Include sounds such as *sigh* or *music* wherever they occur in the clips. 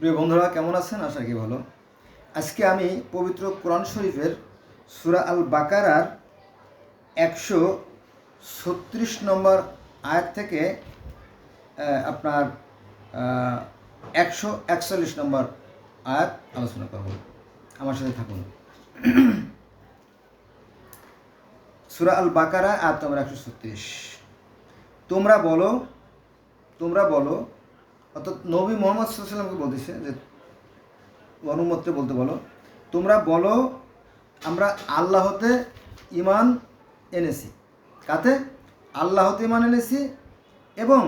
প্রিয় বন্ধুরা, কেমন আছেন? আশা কি ভালো। আজকে আমি পবিত্র কোরআন শরীফের সুরা আল বাকারার একশো ছত্রিশ নম্বর আয়াত থেকে আপনার একশো একচল্লিশ নম্বর আয়াত আলোচনা করব। আমার সাথে থাকুন। *clears throat* সুরা আল বাকারা আয়াত নম্বর একশো ছত্রিশ। তোমরা বলো তোমরা বলো অর্থাৎ নবী মোহাম্মদ সাল্লামকে বলতেছে যে অনুমত্রে বলতে বলো, তোমরা বলো, আমরা আল্লাহতে ইমান এনেছি। কাতে? আল্লাহতে ইমান এনেছি এবং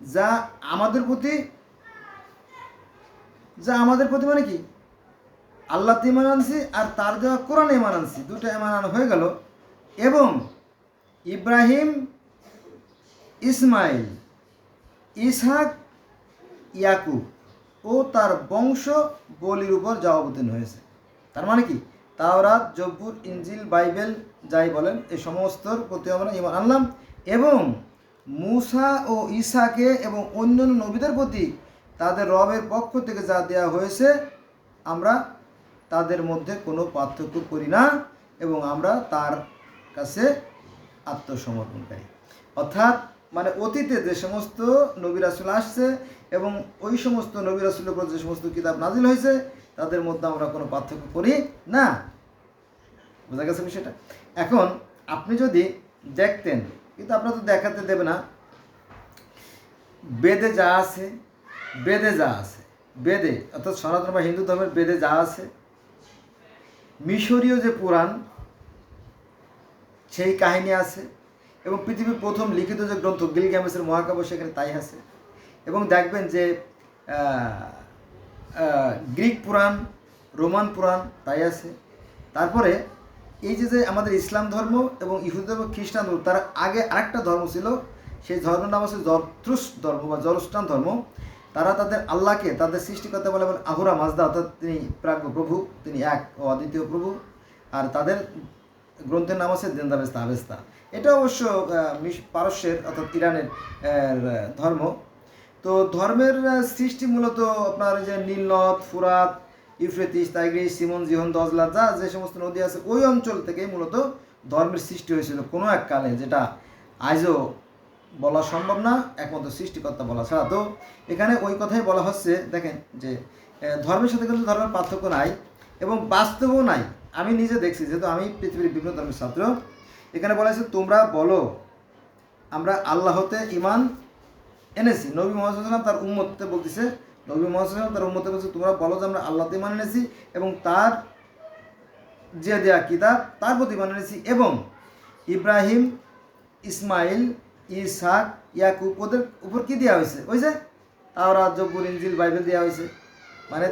যা আমাদের প্রতি, যা আমাদের প্রতি মানে কি? আল্লাহতে ইমান আনছি আর তার দেওয়া কোরআন ইমান আনছি দুটো ইমান আনা হয়ে গেল। এবং ইব্রাহিম, ইসমাইল, ইসহাক ইয়াকুব। ও তার বংশ বলির উপর যা অবতীর্ণ হয়েছে। তার মানে কি? তাওরাত, জব্বুর ইঞ্জিল বাইবেল যাই বলেন এই সমস্তর প্রতি আমরা ইমান আনলাম এবং মুসা ও ঈসাকে এবং অন্যান্য নবীদের প্রতি তাদের রবের পক্ষ থেকে যা দেওয়া হয়েছে, আমরা তাদের মধ্যে কোনো পার্থক্য করি না এবং আমরা তার কাছে আত্মসমর্পণকারী। অর্থাৎ মানে অতীতে যে সমস্ত নবী রাসুল আসছে এবং ওই সমস্ত নবী রাসুলের উপর যে সমস্ত কিতাব নাজিল হয়েছে, তাদের মধ্যে আমরা কোনো পার্থক্য করি না। বোঝা গেছে বিষয়টা? এখন আপনি যদি দেখতেন, কিন্তু আপনার তো দেখাতে দেবে না, বেদে যা আছে, বেদে যা আছে, বেদে, অর্থাৎ সনাতন বা হিন্দু ধর্মের বেদে যা আছে, মিশরীয় যে পুরাণ, সেই কাহিনী আছে এবং পৃথিবীর প্রথম লিখিত যে গ্রন্থ গিলগ্যামেসের মহাকাব্য সেখানে তাই আছে। এবং দেখবেন যে গ্রিক পুরাণ, রোমান পুরাণ তাই আছে। তারপরে এই যে যে আমাদের ইসলাম ধর্ম এবং ইহুদি ধর্ম, খ্রিস্টান ধর্ম, তার আগে আরেকটা ধর্ম ছিল, সেই ধর্মের নাম হচ্ছে জরথ্রুস ধর্ম বা জরস্টান ধর্ম। তারা তাদের আল্লাহকে, তাদের সৃষ্টিকর্তা বলে বলে আহুরা মাজদা, অর্থাৎ তিনি প্রাজ্ঞ প্রভু, তিনি এক ও অদ্বিতীয় প্রভু। আর তাদের গ্রন্থের নাম আছে দেন্দাবেস্তা, আবেস্তা। এটা অবশ্য পারস্যের অর্থাৎ ইরানের ধর্ম। তো ধর্মের সৃষ্টি মূলত আপনার যে নীলনদ, ফুরাত, ইউফ্রেতিস টাইগ্রিস সিমন, জিহন দজলা যা যে সমস্ত নদী আছে, ওই অঞ্চল থেকেই মূলত ধর্মের সৃষ্টি হয়েছিল কোনো এক কালে, যেটা আজও বলা সম্ভব না, একমাত্র সৃষ্টিকর্তা বলা ছাড়া। তো এখানে ওই কথাই বলা হচ্ছে, দেখেন যে ধর্মের সাথে কিন্তু ধর্মের পার্থক্য নাই এবং বাস্তবও নাই। আমি নিজে দেখছি, যেহেতু আমি পৃথিবীর বিভিন্ন ধর্মের ছাত্র, এখানে বলা হয়েছে, তোমরা বলো, আমরা আল্লাহতে ইমান এনেছি। নবী মোহাম্মদ তার উম্মততে বলতেছে, নবী মোহাম্মদ তার উম্মতে বলছে, তোমরা বলো যে আমরা আল্লাহতে ইমান এনেছি এবং তার যে দেয়া কিতাব তার প্রতি ইমান এনেছি এবং ইব্রাহিম, ইসমাইল, ইসহাক, ইয়াকুব ওদের উপর কি দেওয়া হয়েছে? ওই যে তাওরা জব্বুর ইঞ্জিল বাইবেল দেওয়া হয়েছে। মানে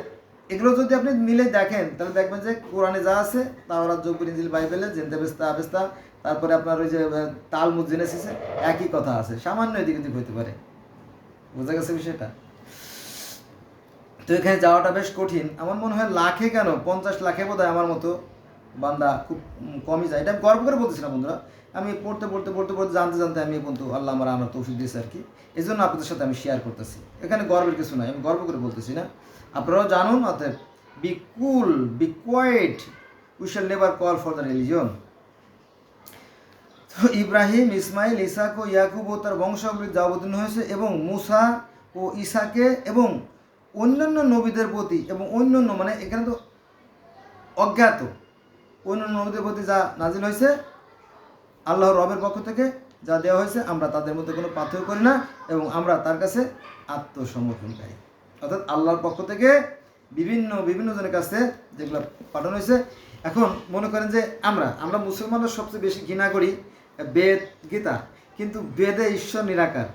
এগুলো যদি আপনি মিলে দেখেন, তাহলে দেখবেন যে কোরআনে যা আছে তাওরা জব্বুর ইঞ্জিল বাইবেলে জেনতে বেস্তা আবেস্তা তারপরে আপনার ওই যে তালমুদ, জেনেসিসে একই কথা আছে। সামান্য এদিক ওদিক হইতে পারে। বোঝা গেছে বিষয়টা? তো এখানে যাওয়াটা বেশ কঠিন। আমার মনে হয় লাখে কেন? পঞ্চাশ লাখে বোধ আমার মতো বান্দা খুব কমই যায়। এটা আমি গর্ব করে বলতেছি না, বন্ধুরা। আমি পড়তে পড়তে পড়তে পড়তে জানতে জানতে আমি বন্ধু আল্লাহ আমার আমার তৌফিক দিয়েছে আর কি। এই জন্য আপনাদের সাথে আমি শেয়ার করতেছি। এখানে গর্বের কিছু নাই, আমি গর্ব করে বলতেছি না। আপনারাও জানুন, অতএব be cool be quiet we shall never call for the religion তো ইব্রাহিম, ইসমাইল, ইসাক ও ইয়াকুব ও তার বংশাবলী যা হয়েছে এবং মুসা ও ইসাকে এবং অন্যান্য নবীদের প্রতি এবং অন্যান্য মানে এখানে তো অজ্ঞাত। অন্যান্য নবীদের প্রতি যা নাজিল হয়েছে আল্লাহর রবের পক্ষ থেকে যা দেওয়া হয়েছে, আমরা তাদের মধ্যে কোনো পার্থক্য করি না এবং আমরা তার কাছে আত্মসমর্পণকারী। অর্থাৎ আল্লাহর পক্ষ থেকে বিভিন্ন বিভিন্ন জনের কাছে যেগুলো পাঠানো হয়েছে, এখন মনে করেন যে আমরা আমরা মুসলমানরা সবচেয়ে বেশি ঘৃণা করি বেদ, গীতা। কিন্তু বেদে ঈশ্বর নিরাকার।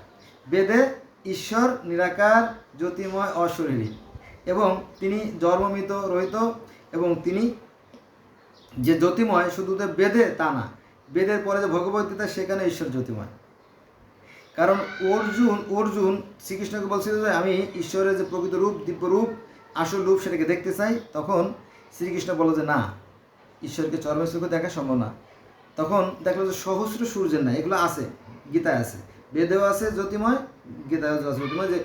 বেদে ঈশ্বর নিরাকার জ্যোতিময় অশরীরী। এবং তিনি জন্মমিত, রহিত এবং তিনি যে জ্যোতিময় শুধু বেদে তা না বেদের পরে যে ভগবদ্গীতা, সেখানে ঈশ্বর জ্যোতিময় কারণ অর্জুন অর্জুন শ্রীকৃষ্ণকে বলছিল যে, আমি ঈশ্বরের যে প্রকৃত রূপ দিব্য রূপ আসল রূপ সেটাকে দেখতে চাই। তখন শ্রীকৃষ্ণ বলল যে, না, ঈশ্বরকে চরমের চোখে দেখা সম্ভব না। তখন দেখল যে, সহস্র সূর্যের না এগুলো আছে, গীতায় আছে। বেদেও আছে জ্যোতিময় গীতায় আছে জ্যোতিময় যে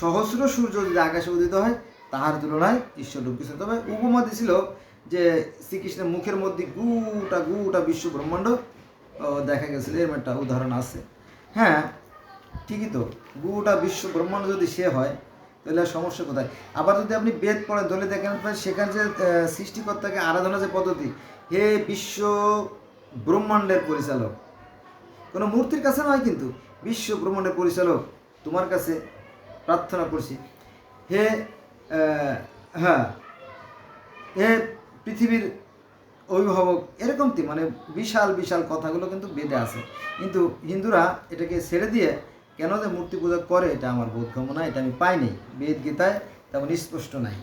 সহস্র সূর্য যদি আকাশে উদিত হয়, তাহার তুলনায় ঈশ্বর ঢুকেছে তবে উপমা দিছিল যে, শ্রীকৃষ্ণের মুখের মধ্যে গুটা গুটা বিশ্ব ব্রহ্মাণ্ড দেখা গেছিল এরকম একটা উদাহরণ আছে। হ্যাঁ ঠিকই তো। গুটা বিশ্ব ব্রহ্মাণ্ড যদি সে হয়, তাহলে সমস্যা কোথায়? আবার যদি আপনি বেদ পড়েন তাহলে দেখেন সেখানে যে সৃষ্টিকর্তাকে আরাধনা যে পদ্ধতি, হে বিশ্ব ব্রহ্মাণ্ডের পরিচালক। কোনো মূর্তির কাছে নয় কিন্তু, বিশ্ব ব্রহ্মাণ্ডের পরিচালক তোমার কাছে প্রার্থনা করছি। হে হ্যাঁ হে পৃথিবীর অভিভাবক এরকম কি মানে বিশাল বিশাল কথাগুলো কিন্তু বেদে আছে। কিন্তু হিন্দুরা এটাকে ছেড়ে দিয়ে কেন যে মূর্তি পূজা করে, এটা আমার বোধগম্য না, এটা আমি পাইনি। বেদ গীতায় তেমন স্পষ্ট নাই।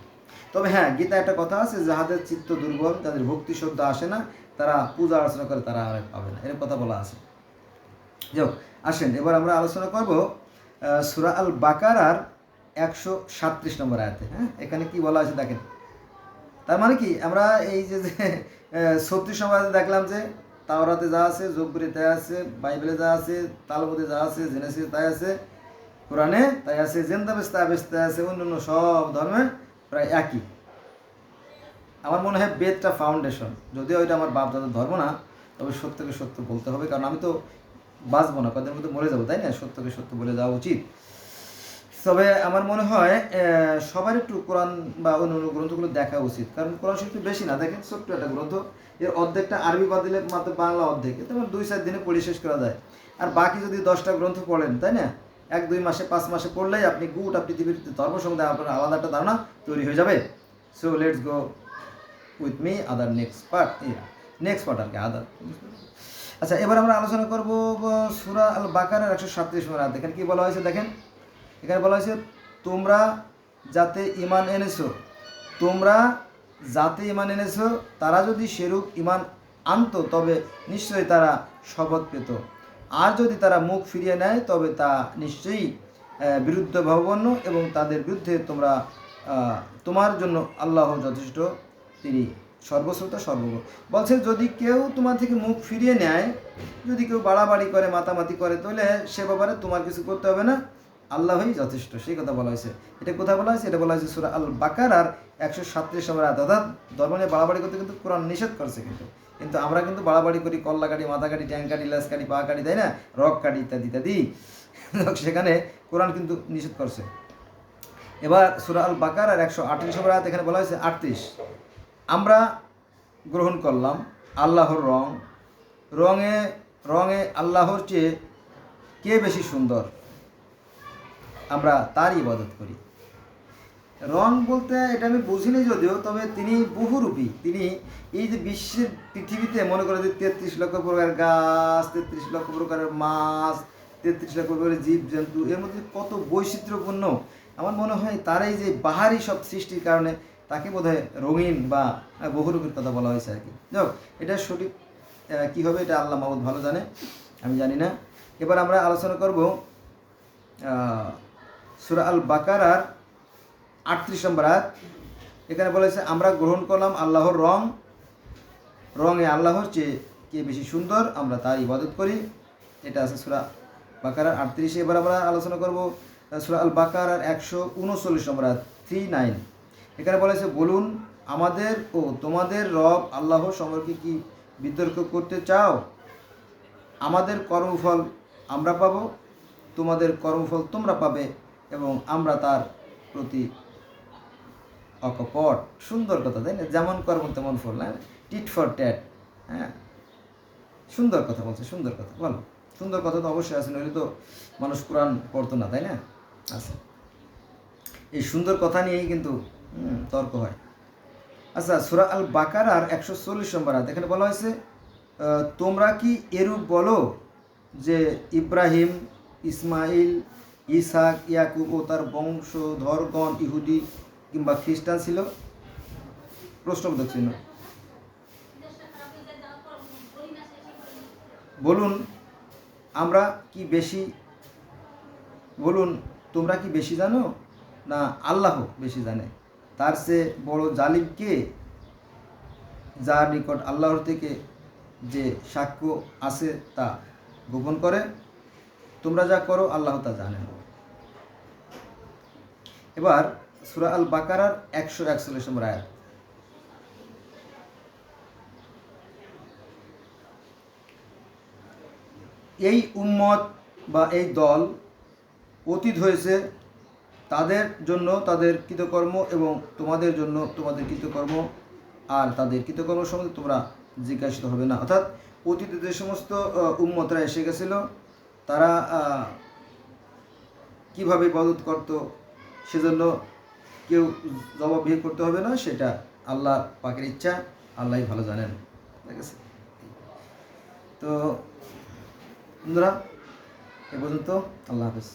তবে হ্যাঁ গীতা একটা কথা আছে, যাহাদের চিত্ত দুর্বল, যাদের ভক্তি শব্দ আসে না, তারা পূজা অর্চনা করে, তারা আর পাবে না। এরকম কথা বলা আছে। যাক আসেন, এবার আমরা আলোচনা করব সুরা আল বাকারার একশো সাতত্রিশ নম্বর আয়াতে। হ্যাঁ এখানে কি বলা আছে দেখেন। তার মানে কি, আমরা এই যে ছত্রিশ নম্বর দেখলাম যে তাওরাতে যা আছে যোগপুরে তাই আছে, বাইবেলে যা আছে, তালবুদে যা আছে, জেনেসিস তাই আছে, কোরআনে তাই আছে জেন্দাবেস তাবেস তাই আছে অন্য অন্য সব ধর্মে প্রায় একই। আমার মনে হয় বেদটা ফাউন্ডেশন যদিও ওইটা আমার বাপ দাদার ধর্ম না, তবে সত্যকে সত্য বলতে হবে, কারণ আমি তো বাঁচবো না কদের মধ্যে মরে যাব, তাই না? সত্যকে সত্য বলে যাওয়া উচিত। তবে আমার মনে হয় সবার একটু কোরআন বা অন্য অন্য গ্রন্থগুলো দেখা উচিত। কারণ কোরআন শরীফ বেশি না, দেখেন ছোট্ট একটা গ্রন্থ। এর অর্ধেকটা আরবি বাদ দিলে মাত্র বাংলা অর্ধেক। এতে দুই চার দিনে পড়ে শেষ করা যায়। আর বাকি যদি দশটা গ্রন্থ পড়েন, তাই না? এক, দুই মাসে, পাঁচ মাসে পড়লেই আপনি গোটা পৃথিবীর সম্বন্ধে আপনার আলাদা একটা ধারণা তৈরি হয়ে যাবে। So let's go with me other next part next part আর কি আদার আচ্ছা এবার আমরা আলোচনা করব সুরা আল বাকারের একশো সাতত্রিশ নম্বর দেখেন কি বলা হয়েছে দেখেন? এখানে বলা হয়েছে, তোমরা যাতে ইমান এনেছো, তোমরা যাতে ইমান এনেছো, তারা যদি সেরূপ ইমান আনতো, তবে নিশ্চয়ই তারা শপথ পেত। আর যদি তারা মুখ ফিরিয়ে নেয়, তবে তা নিশ্চয়ই বিরুদ্ধ ভাবাপন্ন এবং তাদের বিরুদ্ধে তোমরা তোমার জন্য আল্লাহ যথেষ্ট, তিনি সর্বশ্রোতা, সর্বজ্ঞ। বলছে, যদি কেউ তোমার থেকে মুখ ফিরিয়ে নেয়, যদি কেউ বাড়াবাড়ি করে, মাতামাতি করে, তাহলে সে ব্যাপারে তোমার কিছু করতে হবে না। আল্লাহই যথেষ্ট, সেই কথা বলা হয়েছে। এটা কোথায় বলা হয়েছে? এটা বলা হয়েছে সুরা আল বাকার আর একশো সাতত্রিশ নম্বর আয়াত। অর্থাৎ ধর্ম নিয়ে বাড়াবাড়ি করতে কিন্তু কোরআন নিষেধ করছে কিন্তু। কিন্তু আমরা কিন্তু বাড়াবাড়ি করি কল্লা কাটি মাথা কাটি ট্যাং কাটি লাস কাটি পা কাটি তাই না? রক কাটি ইত্যাদি। ইত্যাদি সেখানে কোরআন কিন্তু নিষেধ করছে। এবার সুরা আল বাকার আর একশো আটত্রিশ নম্বর আয়াত এখানে বলা হয়েছে আটত্রিশ। আমরা গ্রহণ করলাম আল্লাহর রং। রঙে রঙে আল্লাহর চেয়ে কে বেশি সুন্দর? আমরা তার ইবাদত করি। রং বলতে এটা আমি বুঝিনি যদিও, তবে তিনি বহুরূপী। তিনি এই যে বিশ্বের পৃথিবীতে মনে করে যে তেত্রিশ লক্ষ প্রকার গাছ, তেত্রিশ লক্ষ প্রকারের মাছ, তেত্রিশ লক্ষ প্রকারের জীব জন্তু এর মধ্যে কত বৈচিত্র্যপূর্ণ। আমার মনে হয় তার এই যে বাহারি সব সৃষ্টির কারণে তাকে বোধহয় রঙিন বা বহুরূপীর কথা বলা হয়েছে আর কি। যাক এটা সঠিক কী হবে এটা আল্লাহ মাহমুদ ভালো জানে, আমি জানি না। এবার আমরা আলোচনা করব সুরা আল বাকারার আটত্রিশ নম্বর আয়াত। এখানে বলেছে আমরা গ্রহণ করলাম আল্লাহর রং। রঙে আল্লাহর চেয়ে কে বেশি সুন্দর, আমরা তার ইবাদত করি। এটা আছে সুরা বাকারার আটত্রিশে। এবার আমরা আলোচনা করব সুরা আল বাকারার একশো উনচল্লিশ নম্বর আয়াত থ্রি নাইন এখানে বলেছে বলুন, আমাদের ও তোমাদের রব আল্লাহ সম্পর্কে কি বিতর্ক করতে চাও? আমাদের কর্মফল আমরা পাব, তোমাদের কর্মফল তোমরা পাবে। এবং আমরা তার প্রতি অকপট, সুন্দর কথা, তাই না? যেমন কর্ম তেমন ফল হ্যাঁ? টিট ফর ট্যাট হ্যাঁ? সুন্দর কথা বলছে, সুন্দর কথা, বলো। সুন্দর কথা তো অবশ্যই আছে, নইলে তো মানুষ কোরআন পড়তো না, তাই না? আছে। এই সুন্দর কথা নিয়েই কিন্তু তর্ক হয়। আচ্ছা সুরা আল বাকারার একশো চল্লিশ নম্বর আয়াত, এখানে বলা হয়েছে তোমরা কি এরূপ বলো যে ইব্রাহিম, ইসমাইল ইসাক, ইয়াকুব ও তার বংশধরগণ ইহুদি কিংবা খ্রিস্টান ছিল। প্রশ্নবোধক চিহ্ন। বলুন, আমরা কি বেশি, বলুন, তোমরা কি বেশি জানো? না, আল্লাহ বেশি জানে। তার সে বড় জালিম কে? যার নিকট আল্লাহর থেকে যে সাক্ষ্য আছে তা গোপন করে। তোমরা যা করো, আল্লাহ তা জানেন এবার সুরা আল বাকারার একশো একচল্লিশ নম্বর আয়াত। এই উম্মত বা এই দল অতীত হয়েছে, তাদের জন্য তাদের কৃতকর্ম এবং তোমাদের জন্য তোমাদের কৃতকর্ম, আর তাদের কৃতকর্ম সম্বন্ধে তোমরা জিজ্ঞাসিত হবে না। অর্থাৎ অতীতে যে সমস্ত উম্মতরা এসে গেছিল, তারা কীভাবে ইবাদত করত সেজন্য কেউ জবাব বিয়ে করতে হবে না, সেটা আল্লাহ পাকের ইচ্ছা আল্লাহ ভালো জানেন। ঠিক আছে? তো বন্ধুরা, এ পর্যন্ত আল্লাহ হাফেজ।